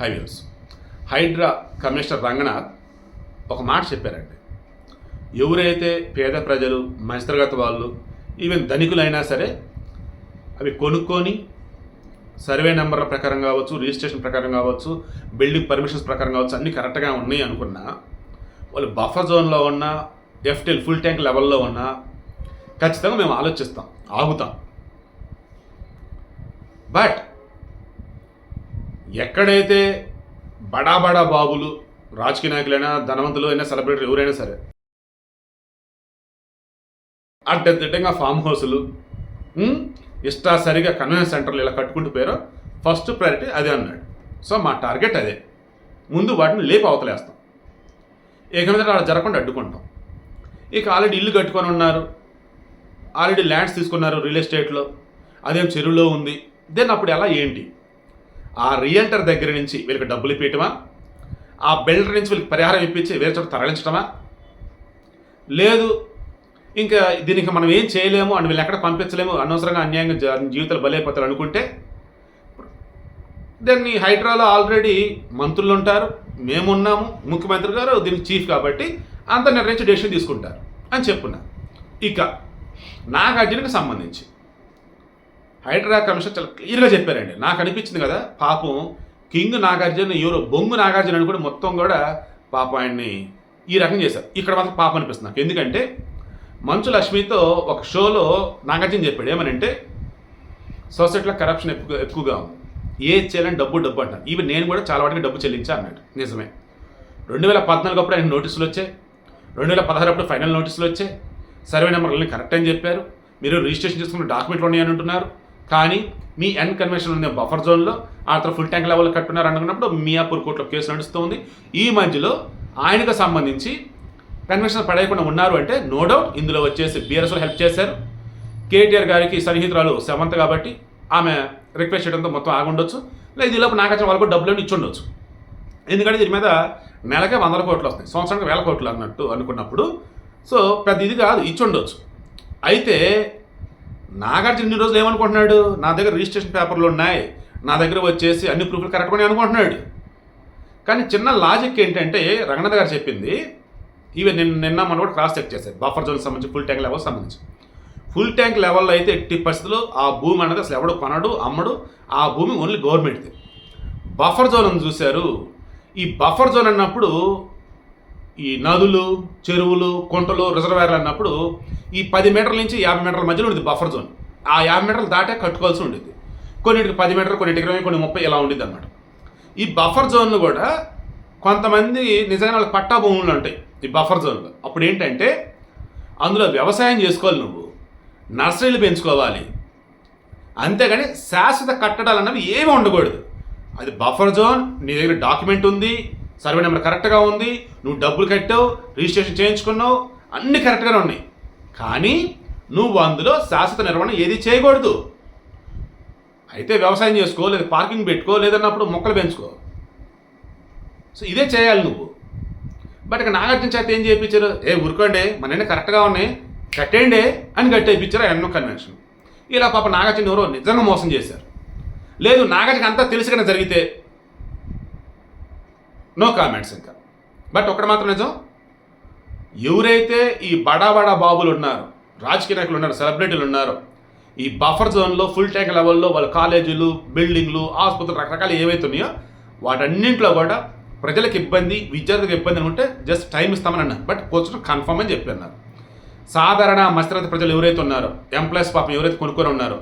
Highways Hydraa commissioner Ranganath ఒక మాట చెప్పారండి. ఎవరైతే పేద ప్రజలు మధ్యతరగతి వాళ్ళు ఈవెన్ ధనికులైనా సరే అవి కొనుక్కొని సర్వే నెంబర్ల ప్రకారం కావచ్చు రిజిస్ట్రేషన్ ప్రకారం కావచ్చు బిల్డింగ్ పర్మిషన్స్ ప్రకారం కావచ్చు అన్నీ కరెక్ట్గా ఉన్నాయి అనుకున్నా వాళ్ళు బఫర్ జోన్లో ఉన్న ఎఫ్టెల్ ఫుల్ ట్యాంక్ లెవెల్లో ఉన్న ఖచ్చితంగా మేము ఆలోచిస్తాం ఆగుతాం. బట్ ఎక్కడైతే బడా బడా బాబులు రాజకీయ నాయకులైనా ధనవంతులు అయినా సెలబ్రిటీ ఎవరైనా సరే అడ్డదిడ్డంగా ఫామ్ హౌస్లు ఇష్టా సరిగా కన్వెన్స్ సెంటర్లు ఇలా కట్టుకుంటూ పోయారో ఫస్ట్ ప్రయారిటీ అదే అన్నాడు. సో మా టార్గెట్ అదే. ముందు వాటిని లేపు అవతలేస్తాం. ఇక మీద అలా జరగకుండా అడ్డుకుంటాం. ఇక ఆల్రెడీ ఇల్లు కట్టుకొని ఉన్నారు. ఆల్రెడీ ల్యాండ్స్ తీసుకున్నారు రియల్ ఎస్టేట్లో అదేం చెరువులో ఉంది. దెన్ అప్పుడు ఎలా ఏంటి? ఆ రియల్టర్ దగ్గర నుంచి వీళ్ళకి డబ్బులు ఇప్పించటమా ఆ బిల్డర్ నుంచి వీళ్ళకి పరిహారం ఇప్పించి వేరే చోట తరలించడమా లేదు. ఇంకా దీనికి మనం ఏం చేయలేము అని వీళ్ళు ఎక్కడ పంపించలేము? అనవసరంగా అన్యాయంగా జీవితాలు బలైపోతారు అనుకుంటే దాన్ని హైడ్రాలో ఆల్రెడీ మంత్రులు ఉంటారు. మేమున్నాము. ముఖ్యమంత్రి గారు దీనికి చీఫ్ కాబట్టి అంత నిర్ణయించి డెసిషన్ తీసుకుంటారు అని చెప్పున్నారు ఇక నాగార్జునకు సంబంధించి హైడ్రా కమిషన్ చాలా క్లియర్గా చెప్పారండి. నాకు అనిపించింది కదా పాపం కింగ్ నాగార్జున ఎవరో బొంగు నాగార్జున అని కూడా మొత్తం కూడా పాపం ఆయన్ని ఈ రకం చేశారు. ఇక్కడ మాత్రం పాప అనిపిస్తుంది నాకు. ఎందుకంటే మంచు లక్ష్మితో ఒక షోలో నాగార్జున చెప్పాడు ఏమనంటే సొసైటీలో కరప్షన్ ఎక్కువ ఎక్కువగా ఉంది. ఏ చేయాలని డబ్బు డబ్బు అంటారు. ఈవెన్ నేను కూడా చాలా వాటికి డబ్బు చెల్లించా అన్నాడు. నిజమే. రెండు వేల పద్నాలుగు అప్పుడు ఆయన నోటీసులు వచ్చాయి. రెండు వేల పదహారు అప్పుడు ఫైనల్ నోటీసులు వచ్చాయి. సర్వే నెంబర్లని కరెక్ట్ అని చెప్పారు. మీరు రిజిస్ట్రేషన్ చేసుకున్న డాక్యుమెంట్లు ఉన్నాయని అంటున్నారు. కానీ మీ ఎన్ కన్వెన్షన్ ఉండే బఫర్ జోన్లో ఆ తర్వాత ఫుల్ ట్యాంక్ లెవెల్ కట్టున్నారు అనుకున్నప్పుడు మియాపూర్ కోర్టులో కేసు నడుస్తుంది. ఈ మధ్యలో ఆయనకు సంబంధించి కన్వెన్షన్ పడేయకుండా ఉన్నారు అంటే నో డౌట్ ఇందులో వచ్చేసి బీఆర్ఎస్లో హెల్ప్ చేశారు. కేటీఆర్ గారికి సన్నిహితురాలు సెవంత్ కాబట్టి ఆమె రిక్వెస్ట్ చేయడంతో మొత్తం ఆగుండొచ్చు లేదు ఈలోపు నాగార్జున వాళ్ళకు డబ్బులు ఇచ్చి ఉండొచ్చు. ఎందుకంటే దీని మీద నెలకే వందల కోట్లు వస్తాయి. సంవత్సరానికి వేల కోట్లు అన్నట్టు అనుకున్నప్పుడు సో పెద్ద ఇది కాదు ఇచ్చి ఉండొచ్చు. అయితే నాగార్జున ఇన్ని రోజులు ఏమనుకుంటున్నాడు? నా దగ్గర రిజిస్ట్రేషన్ పేపర్లు ఉన్నాయి. నా దగ్గర వచ్చేసి అన్ని ప్రూఫ్లు కరెక్ట్గానే అనుకుంటున్నాడు. కానీ చిన్న లాజిక్ ఏంటంటే రంగనాథ్ గారు చెప్పింది ఈవెన్ నిన్న నిన్న మనం కూడా క్రాస్ చెక్ చేశారు. బఫర్ జోన్ సంబంధించి ఫుల్ ట్యాంక్ లెవెల్ సంబంధించి. ఫుల్ ట్యాంక్ లెవెల్లో అయితే ఎట్టి పరిస్థితుల్లో ఆ భూమి అనేది అసలు ఎవడు కొనడు అమ్మడు ఆ భూమి ఓన్లీ గవర్నమెంట్ది. బఫర్ జోన్ అని చూశారు. ఈ బఫర్ జోన్ అన్నప్పుడు ఈ నదులు చెరువులు కుంటలు రిజర్వాయర్లు అన్నప్పుడు ఈ పది మీటర్ల నుంచి యాభై మీటర్ల మధ్యలో ఉండేది బఫర్ జోన్ ఆ యాభై మీటర్లు దాటే కట్టుకోవాల్సి ఉండేది కొన్నిటికి పది మీటర్లు కొన్నిటికి ఇరవై కొన్ని ముప్పై ఇలా ఉండేది అనమాట ఈ బఫర్ జోన్లు కూడా కొంతమంది నిజంగా వాళ్ళకి పట్టా భూములు ఉంటాయి ఈ బఫర్ జోన్లో అప్పుడు ఏంటంటే అందులో వ్యవసాయం చేసుకోవాలి నువ్వు నర్సరీలు పెంచుకోవాలి. అంతేగాని శాశ్వత కట్టడాలు అన్నవి ఏమీ ఉండకూడదు. అది బఫర్ జోన్ నీ దగ్గర డాక్యుమెంట్ ఉంది సర్వే నెంబర్ కరెక్ట్గా ఉంది నువ్వు డబ్బులు కట్టావు రిజిస్ట్రేషన్ చేయించుకున్నావు అన్నీ కరెక్ట్గానే ఉన్నాయి. కానీ నువ్వు అందులో శాశ్వత నిర్వహణ ఏది చేయకూడదు. అయితే వ్యవసాయం చేసుకో లేదా పార్కింగ్ పెట్టుకో లేదన్నప్పుడు మొక్కలు పెంచుకో. సో ఇదే చేయాలి నువ్వు. బట్ ఇక నాగార్జున చేత ఏం చేయించారు? ఏ ఊరుకోండి మన కరెక్ట్గా ఉన్నాయి కట్టేయండి అని కట్టేయించారు ఎన్నో కన్వెన్షన్. ఇలా పాప నాగార్జున ఎవరో నిజంగా మోసం చేశారు. లేదు నాగార్జున అంతా తెలిసి జరిగితే నో కామెంట్స్ ఇంకా. బట్ ఒకటి మాత్రం నిజం. ఎవరైతే ఈ బడా బడా బాబులు ఉన్నారు రాజకీయ నాయకులు ఉన్నారు సెలబ్రిటీలు ఉన్నారు ఈ బఫర్ జోన్లో ఫుల్ ట్యాంక్ లెవెల్లో వాళ్ళ కాలేజీలు బిల్డింగ్లు ఆసుపత్రులు రకరకాలు ఏవైతే ఉన్నాయో వాటన్నింటిలో కూడా ప్రజలకు ఇబ్బంది విద్యార్థులకు ఇబ్బంది అనుకుంటే జస్ట్ టైం ఇస్తామని అన్నారు బట్ కూర్చొని కన్ఫర్మ్ అని చెప్పి అన్నారు. సాధారణ మధ్యతరగతి ప్రజలు ఎవరైతే ఉన్నారో ఎంప్లాయీస్ పాపం ఎవరైతే కొనుక్కొని ఉన్నారో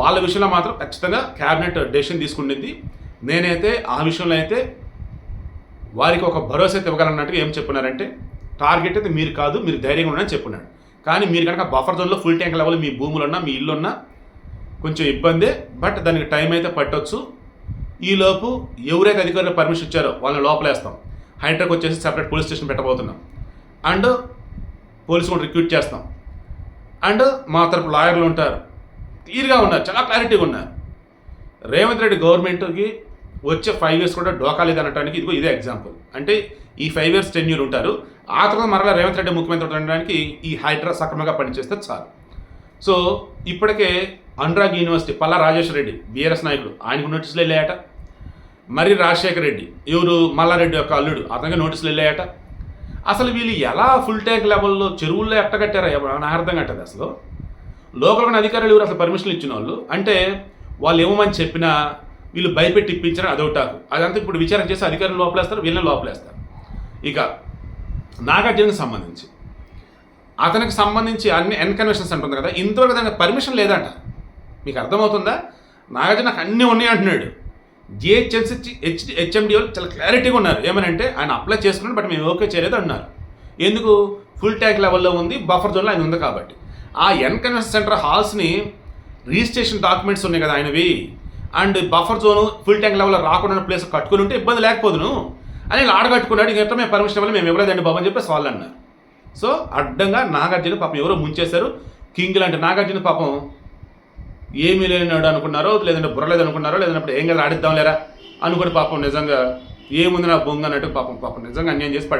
వాళ్ళ విషయంలో మాత్రం ఖచ్చితంగా క్యాబినెట్ డెసిషన్ తీసుకుంటుంది. నేనైతే ఆ విషయంలో అయితే వారికి ఒక భరోసా అయితే ఇవ్వగలన్నట్టుగా ఏం చెప్పినారంటే టార్గెట్ అయితే మీరు కాదు మీరు ధైర్యంగా ఉండని చెప్పున్నాడు కానీ మీరు కనుక బఫర్ జోన్లో ఫుల్ ట్యాంక్ లెవెల్ మీ భూములున్నా మీ ఇల్లు ఉన్నా కొంచెం ఇబ్బందే బట్ దానికి టైం అయితే పట్టొచ్చు. ఈలోపు ఎవరైతే అధికారులు పర్మిషన్ ఇచ్చారో వాళ్ళని లోపలేస్తాం. హైడ్రాక్ వచ్చేసి సెపరేట్ పోలీస్ స్టేషన్ పెట్టబోతున్నాం. అండ్ పోలీసు కూడా రిక్రూట్ చేస్తాం. అండ్ మా తరపు లాయర్లు ఉంటారు. క్లియర్గా ఉన్నారు చాలా క్లారిటీగా ఉన్నారు. రేవంత్ రెడ్డి గవర్నమెంట్కి వచ్చే ఫైవ్ ఇయర్స్ కూడా డోకా లేదు ఇదిగో ఇదే ఎగ్జాంపుల్ అంటే ఈ ఫైవ్ ఇయర్స్ టెన్యూర్ ఉంటారు. ఆ తర్వాత మరలా రేవంత్ రెడ్డి ముఖ్యమంత్రి ఉండడానికి ఈ హైడ్రా సక్రమంగా పనిచేస్తే చాలు. సో ఇప్పటికే అనురాగ్ యూనివర్సిటీ పల్లా రాజేశ్వర రెడ్డి బీఆర్ఎస్ నాయకుడు ఆయనకు నోటీసులు వెళ్ళాయట. మరి రాజశేఖర రెడ్డి ఎవరు? మల్లారెడ్డి యొక్క అల్లుడు అతనికి నోటీసులు వెళ్ళాయట. అసలు వీళ్ళు ఎలా ఫుల్ ట్యాంక్ లెవెల్లో చెరువుల్లో ఎట్టగట్టారా? నాకు అర్థం కట్టదు అసలు. లోకల్ అధికారులు ఎవరు? అసలు పర్మిషన్లు ఇచ్చిన వాళ్ళు? అంటే వాళ్ళు ఏమని చెప్పినా వీళ్ళు భయపెట్టి ఇప్పించారు అదొకటాకు అదంతా ఇప్పుడు విచారణ చేసి అధికారులు లోపలేస్తారు వీళ్ళని లోపలేస్తారు. ఇక నాగార్జునకు సంబంధించి. అతనికి సంబంధించి అన్ని ఎన్కన్వెషన్స్ అంటుంది కదా ఇంతవరకు దానికి పర్మిషన్ లేదంట. మీకు అర్థమవుతుందా? నాగార్జున అన్నీ ఉన్నాయి అంటున్నాడు. జిహెచ్ఎంసీ హెచ్ హెచ్ఎండి వాళ్ళు చాలా క్లారిటీగా ఉన్నారు. ఏమనంటే ఆయన అప్లై చేసుకున్నాడు బట్ మేము ఓకే చేయలేదు అన్నారు. ఎందుకు? ఫుల్ ట్యాక్ లెవెల్లో ఉంది బఫర్ జోన్లో ఆయన ఉంది కాబట్టి. ఆ ఎన్కన్వెన్షన్ సెంటర్ హాల్స్ని రిజిస్ట్రేషన్ డాక్యుమెంట్స్ ఉన్నాయి కదా ఆయనవి. And buffer zone full tank లెవెల్లో రాకుండా ప్లేస్ కట్టుకుని ఉంటే ఇబ్బంది లేకపోదును. అని ఇలా ఆడగట్టుకున్నాడు ఇంకెంత మేము పర్మిషన్ ఇవ్వాలి మేము ఇవ్వలేదండి బాబు అని చెప్పేసి వాళ్ళు అన్నారు. సో అడ్డంగా నాగార్జున పాపం ఎవరో ముంచేశారు. కింగ్ లాంటి నాగార్జున పాపం ఏమీ లేనాడు అనుకున్నారో లేదంటే బుర్రలేదు అనుకున్నారో లేదంటే ఏం కదా ఆడిద్దాం లేరా అనుకుని పాపం నిజంగా ఏముంది నా బొంగ అన్నట్టు పాపం పాపం నిజంగా అన్యాయం చేసి